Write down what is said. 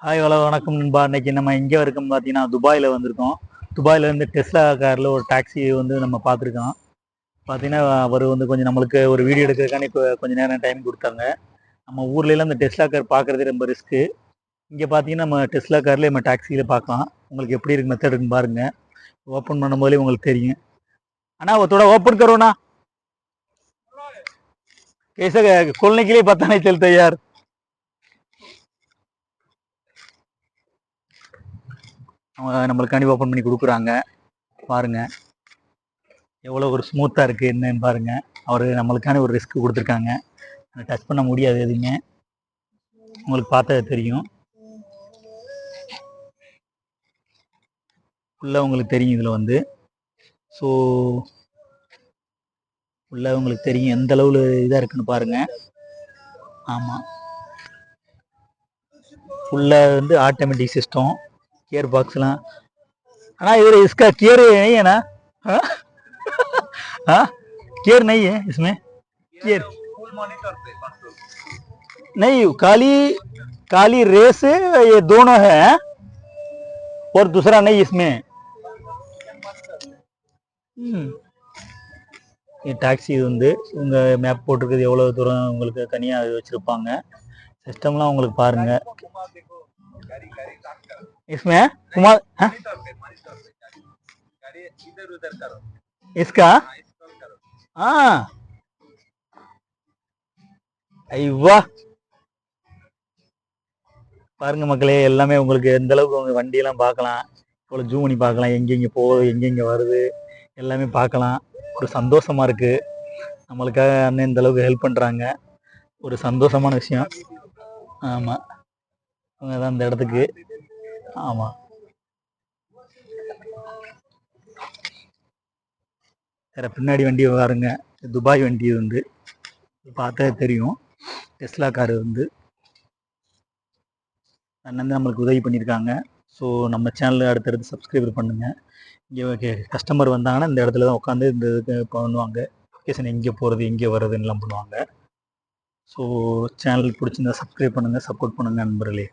Hi hello வணக்கம் நண்பா இன்னைக்கு நம்ம எங்கே இருக்கோம் பார்த்தீங்கன்னா துபாயில் வந்திருக்கோம் துபாயில இருந்து டெஸ்லா காரில் ஒரு டாக்ஸி வந்து நம்ம பார்த்துருக்கோம் பார்த்தீங்கன்னா அவர் வந்து கொஞ்சம் நம்மளுக்கு ஒரு வீடியோ எடுக்கிறதுக்கான இப்போ கொஞ்சம் நேரம் டைம் கொடுத்தாங்க நம்ம ஊர்லலாம் இந்த டெஸ்லா கார் பார்க்குறதே ரொம்ப ரிஸ்க்கு இங்கே பார்த்தீங்கன்னா நம்ம டெஸ்லா கார்லேயே நம்ம டாக்ஸியில் பார்க்கலாம் உங்களுக்கு எப்படி இருக்கு மெத்தட் இருக்குன்னு பாருங்க ஓப்பன் பண்ணும்போதே உங்களுக்கு தெரியும் அண்ணா वो थोड़ा ओपन करो ना कैसे खोलने के लिए पता नहीं चलता यार நம்மளுக்காண்டி ஓப்பன் பண்ணி கொடுக்குறாங்க. பாருங்கள் எவ்வளோ ஒரு ஸ்மூத்தாக இருக்குது என்னன்னு பாருங்கள் அவர் நம்மளுக்கான ஒரு ரிஸ்க் கொடுத்துருக்காங்க. டச் பண்ண முடியாது எதுவுமே. உங்களுக்கு பார்த்தா தெரியும். உள்ள உங்களுக்கு தெரியும் இதில் வந்து. ஸோ உள்ள உங்களுக்கு தெரியும் எந்த அளவில் இதாக இருக்குன்னு பாருங்கள் ஆமாம் ஃபுல்லாக வந்து ஆட்டோமேட்டிக் சிஸ்டம் गियर बॉक्स ला ना इधर इसका गियर नहीं है ना हाँ हाँ गियर नहीं है इसमें गियर फुल मॉनिटर पे कंट्रोल नहीं काली काली रेस ये दोनों है और दूसरा नहीं इसमें ம். இது டாக்ஸி இது வந்து இவங்க மேப் போட்டிருக்குது எவ்வளோ தூரம் உங்களுக்கு தனியாக அது வச்சுருப்பாங்க சிஸ்டம்லாம் உங்களுக்கு பாருங்க इसमें कुमार हाँ? मॉनिटर पे मॉनिटर पे गाड़ी गाड़ी इधर उधर करो इसका हाँ इंस्टॉल करो ஆ ஐவா பாருங்க மக்களே எல்லாமே உங்களுக்கு எந்த அளவுக்கு உங்க வண்டியெல்லாம் பார்க்கலாம் இவ்வளோ ஜூம் பண்ணி பார்க்கலாம் எங்கெங்க போகுது எங்கெங்க வருது எல்லாமே பார்க்கலாம் ஒரு சந்தோஷமா இருக்கு நம்மளுக்காக அண்ணன் இந்த அளவுக்கு ஹெல்ப் பண்றாங்க ஒரு சந்தோஷமான விஷயம் ஆமா அவங்க தான் இந்த இடத்துக்கு ஆமா. வேறு பின்னாடி வண்டி பாருங்க. துபாய் வண்டி வந்து பார்த்தா தெரியும். டெஸ்லா கார் வந்து அண்ணன் நம்மளுக்கு உதவி பண்ணியிருக்காங்க ஸோ நம்ம சேனலில் அடுத்தடுத்து சப்ஸ்கிரைபர் பண்ணுங்க. இங்கே கஸ்டமர் வந்தாங்கன்னா இந்த இடத்துல தான் உட்காந்து இந்த இதுக்கு பண்ணுவாங்க. லொக்கேஷன் எங்கே போகிறது எங்கே வர்றதுன்னெலாம் பண்ணுவாங்க. ஸோ சேனல் பிடிச்சிருந்தா சப்ஸ்கிரைப் பண்ணுங்கள் சப்போர்ட் பண்ணுங்கள் நண்பர்களே.